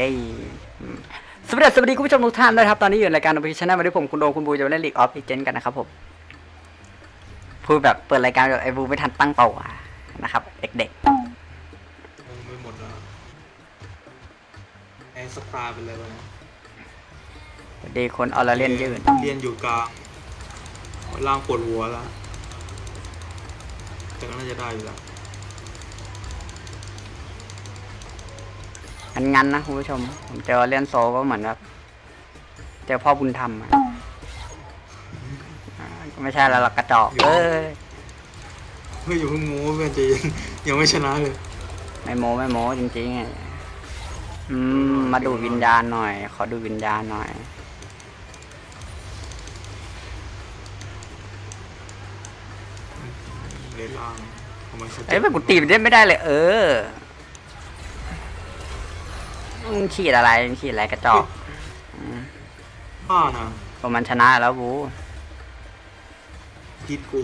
ย้อืมสวัสดีสวัสดีคุณผู้ชมทุกท่านด้วยครับ ตอนนี้อยู่ในรายการอภิชนะวันนี้ผมคุณโดมคุณบูจะมาเล่นลีกออฟอีเจนกันนะครับผมพูดแบบเปิดรายการแบบไอ้บูไม่ทันตั้งตัวนะครับ เด็กงงไปหมดแล้วแอนสปาไปเลยวะเนี่ยๆสวัสดีคนออลเลียนยืนเรียนอยู่กลางล่างปวดหัวแล้วแต่ก็น่าจะได้อยู่แล้ว งั้นงั้นๆนะคุณผู้ชม ผมเจอเลียนโซก็เหมือนแบบเจอพ่อบุญธรรมอะอ่าไม่ใช่แล้วหรอกกระจอกเอ้ยเฮ้ยอย่าเพิ่งโม้เพื่อนใจเย็นยังไม่ชนะเลยไม่โม้ไม่โม้จริงๆไงอืมมาดูวิญญาณหน่อย ขอดูวิญญาณหน่อย เลนล่างทำไมเขาเอ้ยแบบกูตีมันได้ไม่ได้เลย เออ มึงขีดอะไรมึงขีดอะไรกระจอกอืมบ้านะก็มันชนะแล้วบูพีทกู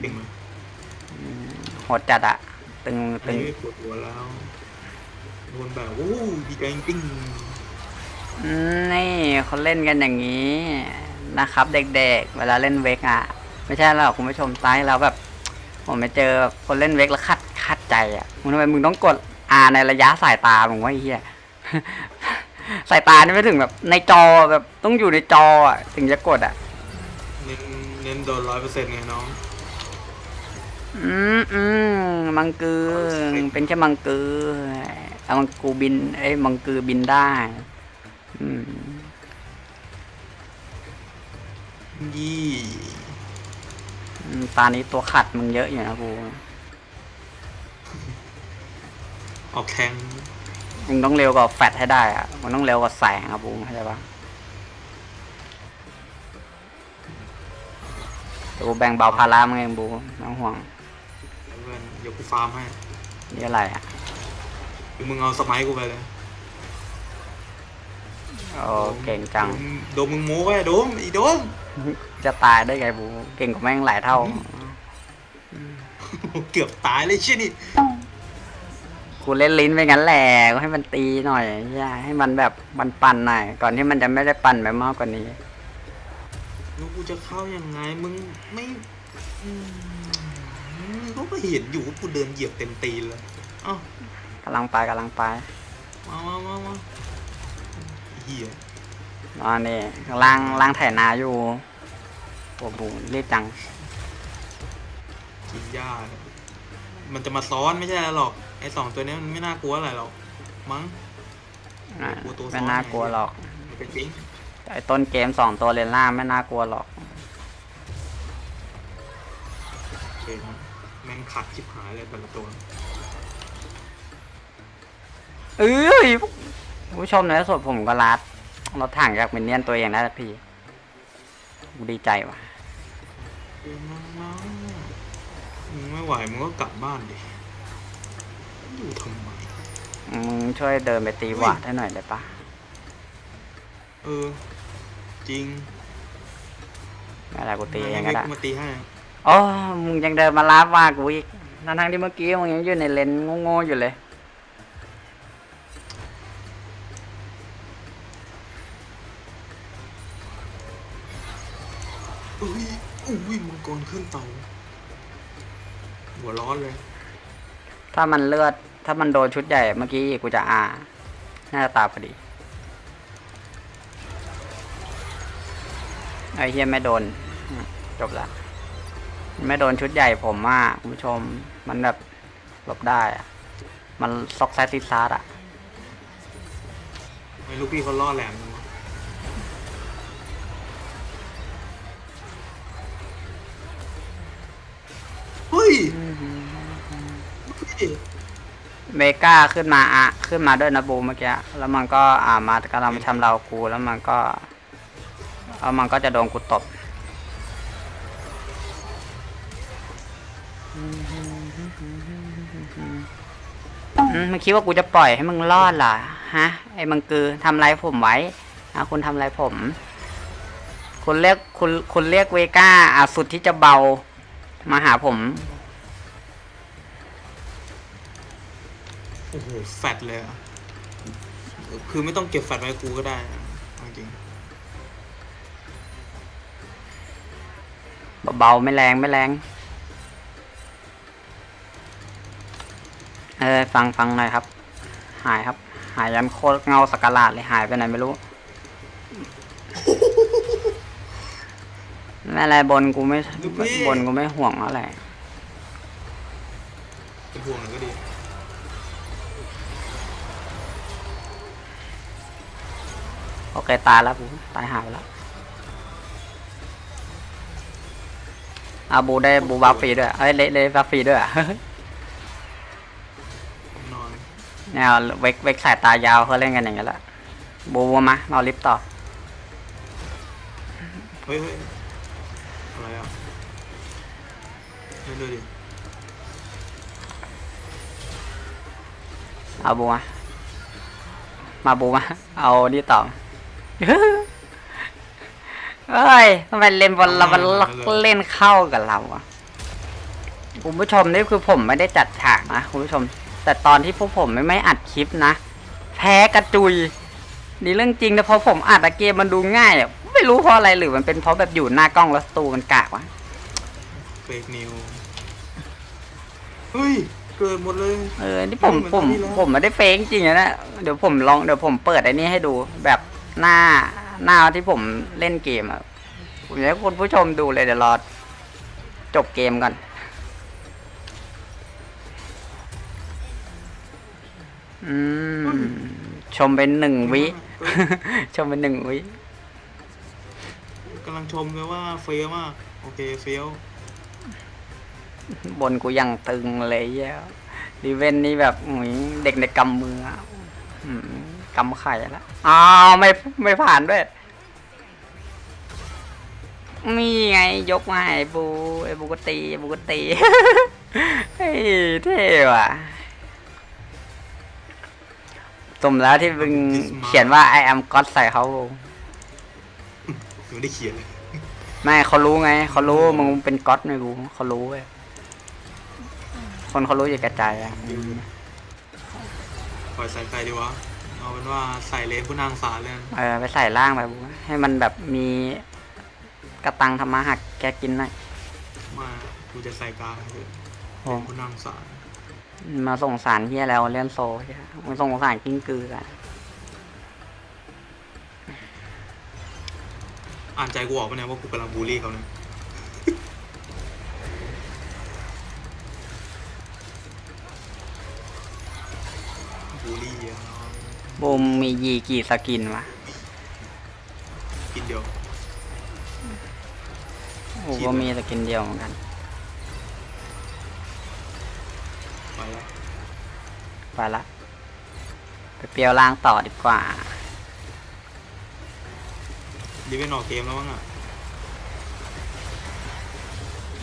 เก่งไหมโหดจัดอะตึงอันตึงนี้ปวดหัวแล้วโดนแบบโอ้ดีใจจริงอืมนี่เขาเล่นกันอย่างนี้นะครับ เด็กๆ เวลาเล่นเวกอะไม่ใช่หรอกคุณผู้ชมซ้ายแล้วแบบ ผมไปเจอคนเล่นเวกแล้วคัดคัดใจอะมึงทำไมมึงต้องกด อาในระยะสายตามึงว่าไอ้เหี้ยสายตานี่ไม่ถึงแบบ ในจอแบบต้องอยู่ในจออะถึงจะกดอะเน้นเน้นโดนร้อยเปอร์เซ็นต์ไงน้อง อืมอืมมังกือ เป็นแค่มังกือเอามังกูบิน เอ้ยมังกือบินได้ อืมยี่อืมตานี้ตัวขัดมึงเยอะอยู่นะกู ออกแทงมึงต้องเร็วกว่าแฟดให้ได้อะมึงต้องเร็วกว่าแสงอะบูมเข้าใจปะเดี๋ยวกูแบ่งเบาภาระมึงเองบูไม่ต้องห่วงเพื่อนเดี๋ยวกูฟาร์มให้นี่อะไรอะเดี๋ยวมึงเอาสมัยกูไปเลยโอ้เก่งจัง โดมมึงโม้ไว้โดมอีโดมจะตายได้ไงบูเก่งกว่าแม่งหลายเท่า เกือบตายเลยเชี่ยนี่ กูเล่นลิ้นไปงั้นแหละกูให้มันตีหน่อยใช่ให้มันแบบมันปั่นหน่อยก่อนที่มันจะไม่ได้ปั่นไปมากกว่านี้แล้วกูจะเข้ายังไงมึงไม่อืมมึงก็เห็นอยู่ว่ากูเดินเหยียบเต็มตีนเลยเอ้ากำลังไปกำลังไปมามามามาเหี้ยนอนนี่ล่างล่างไถนาอยู่โอ้บูรีบจังกินหญ้าเนี่ยมันจะมาซ้อนไม่ใช่แล้วหรอกไอ้สองตัวเนี้ยมันไม่น่ากลัวอะไรหรอกมั้ง อะกลัวตัวซ้อนไม่น่ากลัวหรอก มันเป็นจริงไอ้ต้นเกมสองตัวเลนล่างไม่น่ากลัวหรอกเห็นแม่งขัดชิบหายเลยแต่ละตัวเอ้ยผู้ชมในสดผมก็รัดรถถังจากมินเนี่ยนตัวเองนะพี่กูดีใจว่ะเออน้องๆมึงไม่ไหวมึงก็กลับบ้านดิอยู่ทำไมมึงช่วยเดินไปตีหวาดให้หน่อยได้ปะเออ จริงไม่เป็นไรกูตีเองก็ให้ได้กูมาตีให้โอ้มึงยังเดินมาลาบว่ากูอีกทั้งๆที่เมื่อกี้มึงยังอยู่ในเลนโง่ๆอยู่เลยอุ้ยอุ้ยมังกรขึ้นเตาหัวร้อนเลย ถ้ามันเลือด ถ้ามันโดนชุดใหญ่เมื่อกี้กูจะอาน่าจะตาพอดี ไอเฮียไม่โดน จบละไม่โดนชุดใหญ่ผมอะคุณผู้ชม มันแบบหลบได้อะมันซอกแซกซิซาร์อะไม่รู้พี่เขาล่อแหลมมึงวะเฮ้ย เฮ้ยเมกาขึ้นมาอะขึ้นมาด้วยนะบูเมื่อกี้แล้วมันก็อ่ามากำลังทำเรากูแล้วมันก็แล้วมันก็จะโดนกูตบมึงคิดว่ากูจะปล่อยให้มึงรอดเหรอฮะ ไอ้มังกือทำไรผมไว้อะคุณทำไรผม คุณเรียกคุณคุณเรียกเวก้าอะสุดที่จะเบามาหาผม โอ้โหแฟดเลยอะคือไม่ต้องเก็บแฟลชไว้กูก็ได้นะเอาจริงเบาๆไม่แรงไม่แรง เออฟังฟังหน่อยครับ หายครับ หายยันโคตรเงาสกกาลาดเลยหายไปไหนไม่รู้ไม่อะไรบนกูไม่บนกูไม่ห่วงอะไรเป็นห่วงหน่อยก็ดี โอเคตายแล้วบูตายหายไปแล้วอาบูได้บูบัฟฟรีด้วยเอ้ยเละเละบัฟฟรีด้วยอะนอนแนวเวกเวกสายตายาวเขาเล่นกันอย่างนี้ยแหละบูบูมาเอาลิฟต์ต่อเฮ้ยเฮ้ยอะไรอะเล่นด้วยดิเอาบูมามาบูมาเอานี่ต่อ เอ้ยทำไมเล่นบอลเรามันเล่นเข้ากับเราอะคุณผู้ชมนี่คือผมไม่ได้จัดฉากนะคุณผู้ชม แต่ตอนที่พวกผมไม่ไม่อัดคลิปนะ แพ้กระจุย นี่เรื่องจริงนะเพราะผมอัดอะเกมมันดูง่ายอะไม่รู้เพราะอะไรหรือมันเป็นเพราะแบบอยู่หน้ากล้องแล้วสตูมันกากวะเฟกนิวเฮ้ยเกิดหมดเลย เออ นี่ผมเหมือนผมตอนที่แล้วผมไม่ได้เฟกจริงๆนะ เดี๋ยวผมลองเดี๋ยวผมเปิดไอ้นี่ให้ดูแบบ หน้าหน้าที่ผมเล่นเกมอะผมอยากให้คุณผู้ชมดูเลยเดี๋ยวรอจบเกมก่อน อืม ชมเป็นหนึ่งวิ ชมเป็นหนึ่งวิกำลังชมเลยว่าเฟี้ยวมาก โอเคเฟี้ยวบนกูยังตึงเลยเหี้ยดีเวนนี่แบบอุ๊ยเด็กในกำมืออะอืม กำไข่แล้วอ้าวไม่ไม่ผ่านด้วยมีไงยกมาให้บูไอ้บูก็ตีไอ้บูก็ตีเฮ้ยเท่ว่ะสมแล้วที่มึงเขียนว่า I am God ใส่เขายังไม่ได้เขียนเลยไม่เขารู้ไงเขารู้มึงเป็นก๊อตไม่รู้เขารู้เว้ยคนเขารู้อยู่กระจายอะอืมปล่อยใส่ใครดีวะ เอาเป็นว่าใส่เลนผู้นางสารเลยกันเออไปใส่ล่างไปบูให้มันแบบมีกระตังทำมาหักแกกินหน่อยมากูจะใส่กลางเลยโอ้เลนผู้นางสารมาส่งสารเฮียแล้วเล่นโซเฮียมาส่งสารกิ้งกือกันอ่านใจกูออกปะเนี่ยว่ากูกำลังบูลลี่เขาเนี่ยบูลลี่อะน้อง บูมมียีกี่สกินวะ กินเดียวโอ้ก็มีสกินเดียวเหมือนกัน ไปแล้วไปละ ไปเปรียวล่างต่อดีกว่าดีเวนออกเกมแล้วมั้งอะ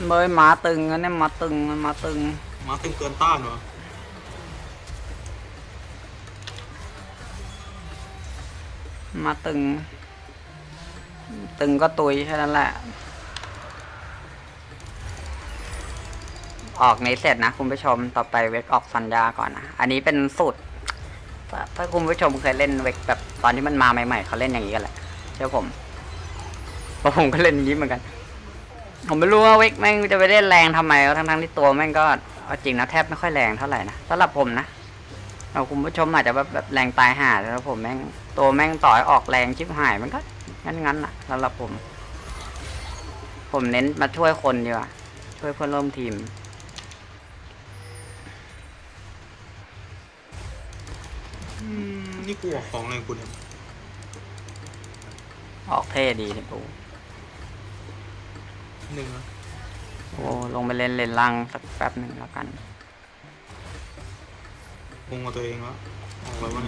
เมยหมาตึงอันนี้มาตึงมาตึง มาตึงเกินต้านวะ มาตึง ตึงก็ตุยแค่นั้นแหละ ออกนี้เสร็จนะคุณผู้ชมต่อไปเวกออกสัญญาก่อนนะ อันนี้เป็นสูตรถ้าคุณผู้ชมเคยเล่นเวกแบบตอนที่มันมาใหม่ๆเขาเล่นอย่างนี้กันแหละเชื่อผมเพราะผมก็เล่นอย่างนี้เหมือนกัน ผมไม่รู้ว่าเวกแม่งจะไปเล่นแรงทำไมทั้งๆที่ตัวแม่งก็จริงนะแทบไม่ค่อยแรงเท่าไหร่นะสำหรับผมนะเอาคุณผู้ชมอาจจะแบบแรงตายห่าแต่สำหรับผมแม่ง ตัวแม่งต่อยออกแรงชิบหายมันก็ งั้นงั้นๆน่ะสำหรับผม ผมเน้นมาช่วยคนดีกว่าช่วยเพื่อนร่วมทีม อืมนี่กูออกของอะไรของกูเนี่ยออกเท่ดีนี่ปูหนึ่งนะโอ้ลงไปเล่นเลนล่างสักแป๊บหนึ่งแล้วกันงงกับตัวเองวะอ อกไปวะ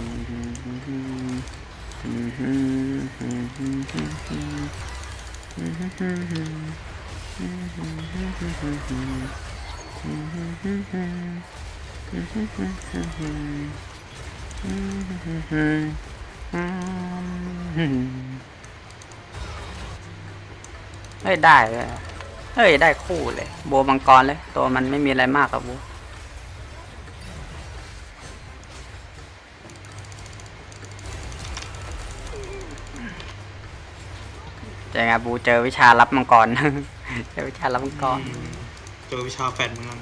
เฮ้ยได้เลยเฮ้ยได้คู่เลยโบวมังกรเลย ตัวมันไม่มีอะไรมากครับโบ เจอไงบูเจอวิชารับมังกร เจอวิชารับมังกรอืมเจอวิชาแฟนมึงนั้น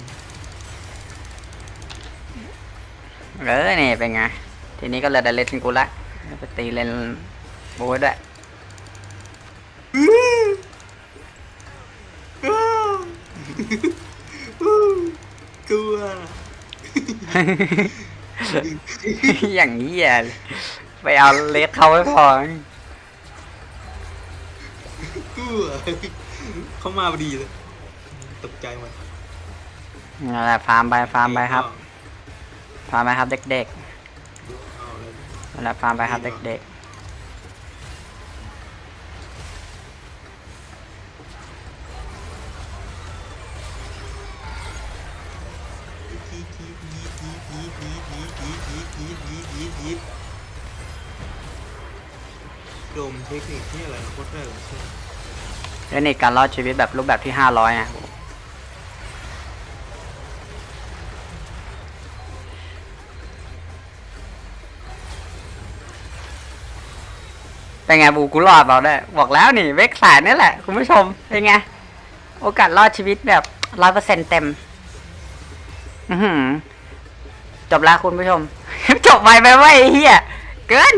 เออนี่เป็นไง ทีนี้ก็เลยได้เล่นกูละไปตีเล่นบูด้วยกลัวอย่างนี้อะไปเอาเลสเขาไว้พอ กลัวเข้ามาพอดีเลยตกใจหมดนั่นแหละฟาร์มไปฟาร์มไปครับฟาร์มไปครับเด็กเอาเลยๆนั่นแหละฟาร์มไปครับเด็ก โดมเทคนิคที่อะไรโคตรได้เลยใช่ไหมเทคนิคการรอดชีวิตแบบรูปแบบที่ห้าร้อยอะเป็นไงบูกูรอดเปล่าได้บอกแล้วนี่เวกสายนี่แหละ คุณผู้ชม เป็นไง โอกาสรอดชีวิตแบบร้อยเปอร์เซ็นเต็ม อือหือจบแล้วคุณผู้ชม จบไปไปไว้เฮียเกิน